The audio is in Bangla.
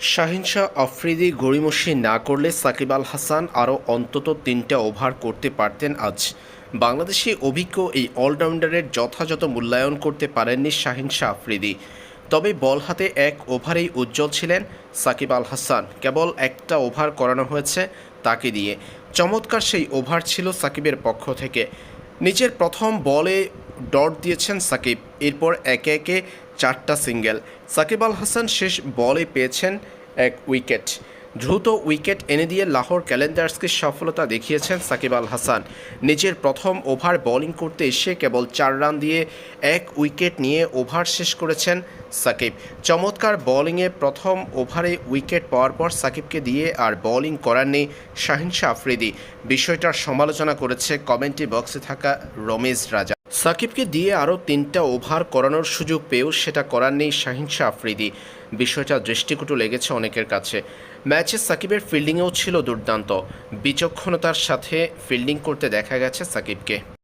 শাহিনশাহ আফ্রিদি গড়িমসি না করলে সাকিব আল হাসান আরও অন্তত তিনটা ওভার করতে পারতেন আজ। বাংলাদেশি অভিজ্ঞ এই অলরাউন্ডারের যথাযথ মূল্যায়ন করতে পারেননি শাহিনশাহ আফ্রিদি। তবে বল হাতে এক ওভারেই উজ্জ্বল ছিলেন সাকিব আল হাসান। কেবল একটা ওভার করানো হয়েছে তাকে দিয়ে। চমৎকার সেই ওভার ছিল সাকিবের পক্ষ থেকে। নিজের প্রথম বলে ডট দিয়েছেন সাকিব। এরপর একে একে চারটা সিঙ্গেল। সাকিব আল হাসান শেষ বলে পেয়েছেন এক উইকেট। দ্রুত উইকেট এনে দিয়ে লাহোর ক্যালেন্ডার্সকে সফলতা দেখিয়েছেন সাকিব আল হাসান। নিজের প্রথম ওভার বোলিং করতে এসে কেবল চার রান দিয়ে এক উইকেট নিয়ে ওভার শেষ করেছেন সাকিব। চমৎকার বোলিংয়ে প্রথম ওভারে উইকেট পাওয়ার পর সাকিবকে দিয়ে আর বোলিং করার নেই শাহিনশাহ আফ্রিদি। বিষয়টার সমালোচনা করেছে কমেন্ট্রি বক্সে থাকা রমেশ রাজা। সাকিবকে দিয়ে আরও তিনটা ওভার করানোর সুযোগ পেয়েও সেটা করার নেই শাহিনশাহ আফ্রিদি। বিষয়টা দৃষ্টিকটু লেগেছে অনেকের কাছে। ম্যাচে সাকিবের ফিল্ডিংয়েও ছিল দুর্দান্ত। বিচক্ষণতার সাথে ফিল্ডিং করতে দেখা গেছে সাকিবকে।